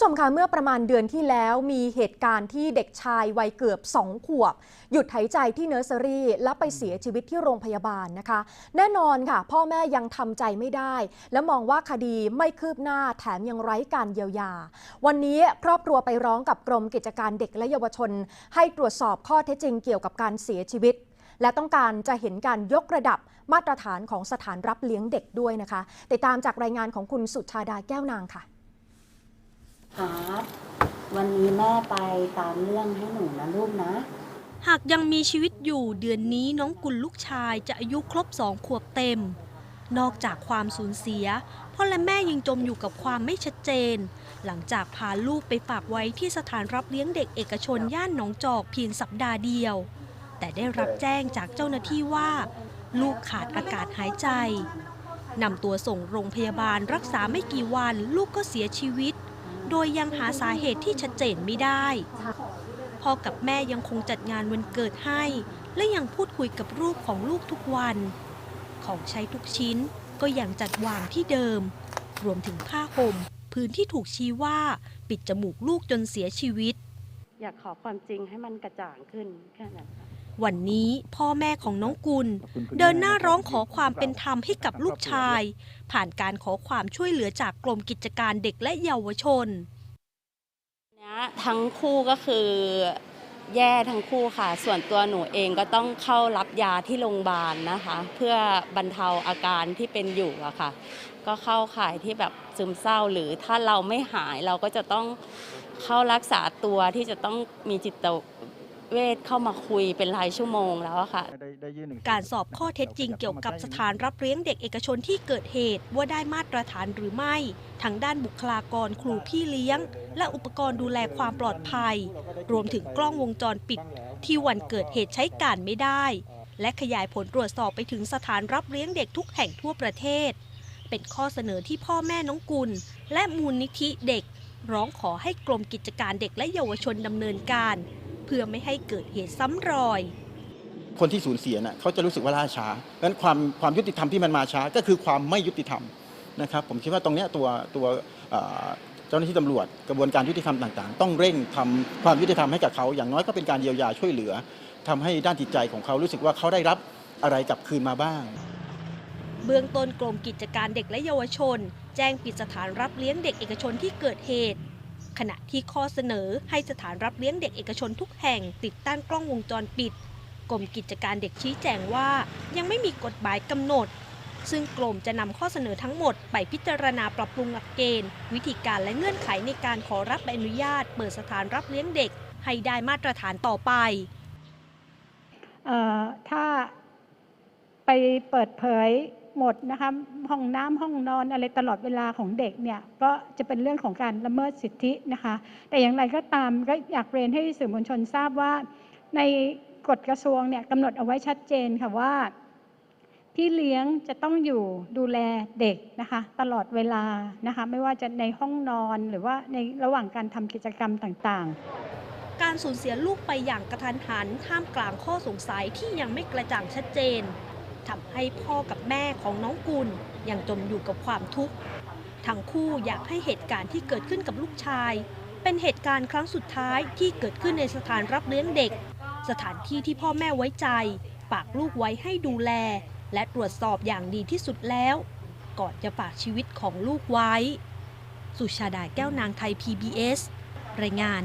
ผู้ชมคะเมื่อประมาณเดือนที่แล้วมีเหตุการณ์ที่เด็กชายวัยเกือบ 2 ขวบ หยุดหายใจที่เนอร์เซอรี่ และไปเสียชีวิตที่โรงพยาบาลนะคะ แน่นอนค่ะ พ่อแม่ยังทำใจไม่ได้ และมองว่าคดีไม่คืบหน้าแถมยังไร้การเยียวยา วันนี้ครอบครัวไปร้องกับกรมกิจการเด็กและเยาวชน ให้ตรวจสอบข้อเท็จจริงเกี่ยวกับการเสียชีวิต และต้องการจะเห็นการยกระดับมาตรฐานของสถานรับเลี้ยงเด็กด้วยนะคะ ติดตามจากรายงานของคุณสุชาดาแก้วนางค่ะ ครับวันนี้แม่ไปตามเรื่องให้หนูนะลูกนะ หากยังมีชีวิตอยู่เดือนนี้น้องกุลลูกชายจะอายุครบสองขวบเต็ม นอกจากความสูญเสีย พ่อและแม่ยังจมอยู่กับความไม่ชัดเจน หลังจากพาลูกไปฝากไว้ที่สถานรับเลี้ยงเด็กเอกชนย่านหนองจอกเพียงสัปดาห์เดียว แต่ได้รับแจ้งจากเจ้าหน้าที่ว่า ลูกขาดอากาศหายใจนำตัวส่งโรงพยาบาลรักษาไม่กี่วันลูกก็เสียชีวิต โดยยังหาสาเหตุที่ชัดเจนไม่ได้ พ่อกับแม่ยังคงจัดงานวันเกิดให้ และยังพูดคุยกับรูปของลูกทุกวัน ของใช้ทุกชิ้นก็ยังจัดวางที่เดิม รวมถึงผ้าห่มพื้นที่ถูกชี้ว่าปิดจมูกลูกจนเสียชีวิต อยากขอความจริงให้มันกระจ่างขึ้นแค่นั้น วันนี้พ่อแม่ของน้องกุล เดินหน้าร้องขอความเป็นธรรมให้กับลูกชาย ผ่านการขอความช่วยเหลือจากกรมกิจการเด็กและเยาวชนเนี้ยทั้งคู่ก็คือแย่ทั้งคู่ค่ะ ส่วนตัวหนูเองก็ต้องเข้ารับยาที่โรงพยาบาลนะคะ เพื่อบรรเทาอาการที่เป็นอยู่อะค่ะ ก็เข้าข่ายที่แบบซึมเศร้าหรือถ้าเราไม่หายเราก็จะต้องเข้ารักษาตัวที่จะต้องมีจิต เวชเข้ามาคุยเป็นรายชั่วโมงแล้วอะค่ะได้ได้ยื่นหนังสืการสอบข้อเท็จจริงเกี่ยวกับสถานรับเลี้ยงเด็กเอกชนที่เกิดเหตุว่าได้มาตรฐานหรือไม่ทั้งด้านบุคลากรครูพี่เลี้ยง และอุปกรณ์ดูแลความปลอดภัย รวมถึงกล้องวงจรปิด ที่วันเกิดเหตุใช้การไม่ได้ และขยายผลตรวจสอบไปถึงสถานรับเลี้ยงเด็กทุกแห่งทั่วประเทศ เป็นข้อเสนอที่พ่อแม่น้องกุล และมูลนิธิเด็ก ร้องขอให้กรมกิจการเด็กและเยาวชนดำเนินการเพื่อไม่ให้เกิดเหตุซ้ำรอย คนที่สูญเสียน่ะเขาจะรู้สึกว่าล่าช้าดังนั้นความความยุติธรรมที่มันมาช้าก็คือความไม่ยุติธรรมนะครับผมคิดว่าตรงเนี้ยตัวตัวเอ่อเจ้าหน้าที่ตำรวจกระบวนการยุติธรรมต่างๆ ต้องเร่งทำความยุติธรรมให้กับเขาอย่างน้อยก็เป็นการเยียวยาช่วยเหลือทำให้ด้านจิตใจของเขารู้สึกว่าเขาได้รับอะไรกลับคืนมาบ้าง เบื้องต้นกรมกิจการเด็กและเยาวชน แจ้งปิดสถานรับเลี้ยงเด็กเอกชนที่เกิดเหตุ ขณะที่ข้อเสนอให้สถานรับเลี้ยงเด็กเอกชนทุกแห่งติดตั้งกล้องวงจรปิดกรมกิจการเด็กชี้แจงว่ายังไม่มีกฎหมายกำหนด ซึ่งกรมจะนำข้อเสนอทั้งหมดไปพิจารณาปรับปรุงหลักเกณฑ์ วิธีการและเงื่อนไขในการขอรับใบอนุญาต เปิดสถานรับเลี้ยงเด็ก ให้ได้มาตรฐานต่อไปออถ้าไปเปิดเผย หมดนะคะห้องน้ำห้องนอนอะไรตลอดเวลาของเด็กเนี่ยก็จะเป็นเรื่องของการละเมิดสิทธินะคะ แต่อย่างไรก็ตามก็อยากเรียนให้สื่อมวลชนทราบว่า ในกฎกระทรวงเนี่ยกำหนดเอาไว้ชัดเจนค่ะว่าพี่เลี้ยงจะต้องอยู่ดูแลเด็กนะคะตลอดเวลานะคะไม่ว่าจะในห้องนอนหรือว่าในระหว่างการทำกิจกรรมต่างๆ การสูญเสียลูกไปอย่างกระทันหันท่ามกลางข้อสงสัยที่ยังไม่กระจ่างชัดเจน ทำให้พ่อกับแม่ของน้องกุลยังจมอยู่กับความทุกข์ ทั้งคู่อยากให้เหตุการณ์ที่เกิดขึ้นกับลูกชาย เป็นเหตุการณ์ครั้งสุดท้ายที่เกิดขึ้นในสถานรับเลี้ยงเด็ก สถานที่ที่พ่อแม่ไว้ใจ ฝากลูกไว้ให้ดูแล และตรวจสอบอย่างดีที่สุดแล้ว ก่อนจะฝากชีวิตของลูกไว้ สุชาดาแก้วนางไทย PBS รายงาน